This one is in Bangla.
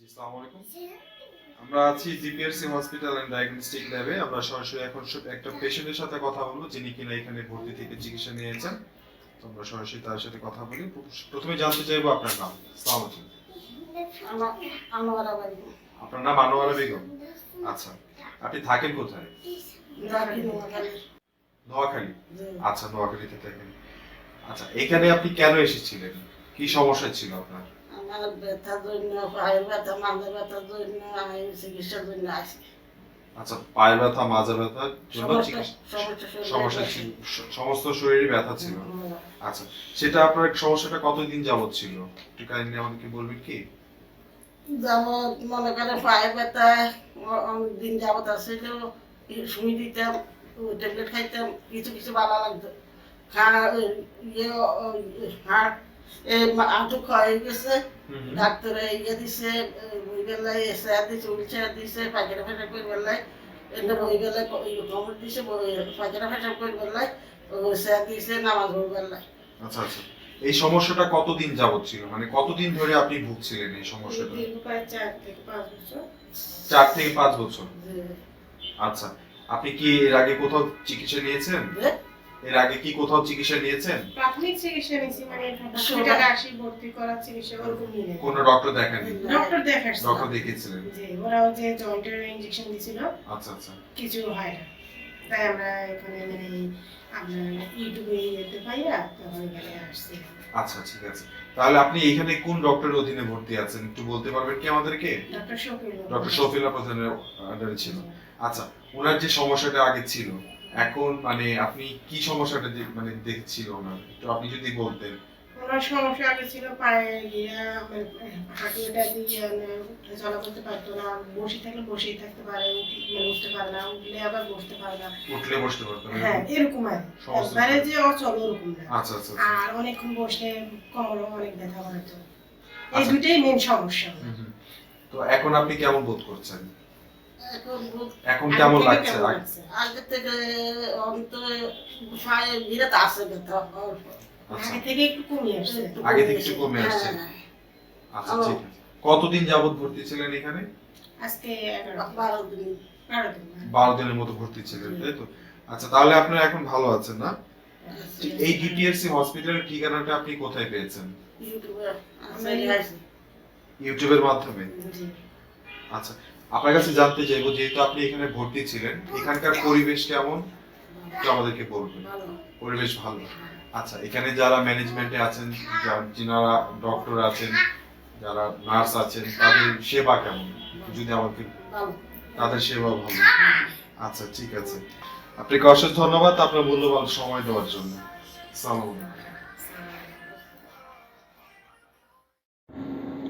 জি আসসালামু আলাইকুম। আমরা আছি জিপিআরসি হসপিটাল এন্ড ডায়াগনস্টিক ল্যাবে। আমরা সরাসরি এখন একটা পেশেন্টের সাথে কথা বলব যিনি কিনা এখানে ভর্তি থেকে চিকিৎসা নিয়েছেন। তো আমরা সরাসরি তার সাথে কথা বলি। প্রথমে জানতে চাইব আপনার নাম। আসসালামু আলাইকুম। আনোয়ারা বাড়ি। আপনার নাম আনোয়ারা বেগম? আচ্ছা। আপনি থাকেন কোথায়? নোয়াখালী। নোয়াখালী? আচ্ছা নোয়াখালীতে থাকেন। আচ্ছা এখানে আপনি কেন এসেছিলেন? কি সমস্যা ছিল আপনার? আমার ব্যথার জন্য পায়ের ব্যথা মাথার ব্যথার জন্য আমি চিকিৎসার জন্য আসি আচ্ছা পায়ের ব্যথা। মাজা সমস্যা ব্যথা। সমস্ত শরীরে ব্যথা ছিল। আচ্ছা সেটা আপনার সমস্যাটা কতদিন যাবত ছিল? একটু কাইন্ডলি আমাদেরকে বলবেন কি? যেমন মনে করেন পায়ের ব্যথা অ- অনেক দিন যাবত আসছিল শুই দিতাম ট্যাবলেট খাইতাম কিছু কিছু ভালো লাগতো। হ্যাঁ ইয়ে হাড় আঁটু ক্ষয় গেছে ডাক্তারে ইয়ে দিছে ওই বেলায় এসে দিছে উইলচেয়ার দিছে ফেসা করে বেলায় ওই বেলায় কমর দিছে পায়খানা করে বেলায় স্যার দিছে নামাজ বেলায় আচ্ছা আচ্ছা। এই সমস্যাটা কতদিন যাবত ছিল? মানে কতদিন ধরে আপনি ভুগছিলেন এই সমস্যাটা? চার থেকে পাঁচ বছর। চার থেকে পাঁচ বছর? আচ্ছা। আপনি কি এর আগে কোথাও চিকিৎসা নিয়েছেন? এর আগে কি কোথাও চিকিৎসা নিয়েছেন? প্রাথমিক চিকিৎসা নিয়েছি মানে হসপিটালে আসি ভর্তি করার চিকিৎসা ওরকম নিয়ে নেই। কোনো ডক্টর দেখাননি? ডক্টর দেখাচ্ছি ডক্টর দেখিয়েছিলেন? যে ওরাও যে জয়েন্টের ইঞ্জেকশন দিছিল আচ্ছা আচ্ছা। কিছু হয় না। তাই আমরা এখানে মানে আপনার ইউটিউবে ইয়েতে পাইয়া তখন এখানে আসছি। আচ্ছা ঠিক আছে। তাহলে আপনি এখানে কোন ডক্টরের অধীনে ভর্তি আছেন? একটু বলতে পারবেন কি আমাদেরকে? ডক্টর শফিল ডক্টর শফিলা প্রধানের আন্ডারে ছিল। আচ্ছা ওনার যে সমস্যাটা আগে ছিল এখন মানে আপনি কি সমস্যাটা মানে দেখছিল ওনার? একটু আপনি যদি বলতেন। ওনার সমস্যা আগে ছিল পায়ে গিয়া মানে হাঁটুটা দিয়ে মানে চলা করতে পারতো না। বসে থাকলে বসেই থাকতে পারে মানে উঠতে পারে না। উঠলে আবার বসতে পারে না। উঠলে বসতে পারতেন হ্যাঁ এরকম আর। সমস্যা। যে অচল ওরকম না। আচ্ছা আচ্ছা আচ্ছা। আর অনেকক্ষণ বসলে কোমরও অনেক ব্যথা বাড়তো এই আচ্ছা। দুটাই মেন সমস্যা। তো এখন আপনি কেমন বোধ করছেন? এখন কেমন লাগছে? আগে- থেকে অন্ত পায়ে বিরাট আছে ব্যথা আচ্ছা। আগে থেকে একটু কমে আসছে আগে থেকে একটু কমে আসছে। হ্যাঁ, আচ্ছা ঠিক আছে। কতদিন যাবত ভর্তি ছিলেন এখানে? আজকে এগারো দিন, বারো দিন বারো দিন। না? বারো দিনের মতো ভর্তি ছিলেন তাই তো? আচ্ছা তাহলে আপনারা এখন ভালো আছেন না? এই ডিপিএসসি হসপিটালের ঠিকানাটা আপনি কোথায় পেয়েছেন? ইউটিউবে আমরা ইউটিউবের মাধ্যমে? জি। আচ্ছা আপনার কাছে জানতে চাইব যেহেতু আপনি এখানে ভর্তি ছিলেন এখানকার পরিবেশ কেমন? একটু আমাদেরকে বলবেন। পরিবেশ ভালো। আচ্ছা এখানে যারা ম্যানেজমেন্টে আছেন যা- যিনারা ডক্টর আছেন যারা নার্স আছেন তাদের সেবা কেমন? যদি আমাকে তাদের সেবা ভালো। আচ্ছা ঠিক আছে। আপনাকে অশেষ ধন্যবাদ আপনার মূল্যবান সময় দেওয়ার জন্য। সালাম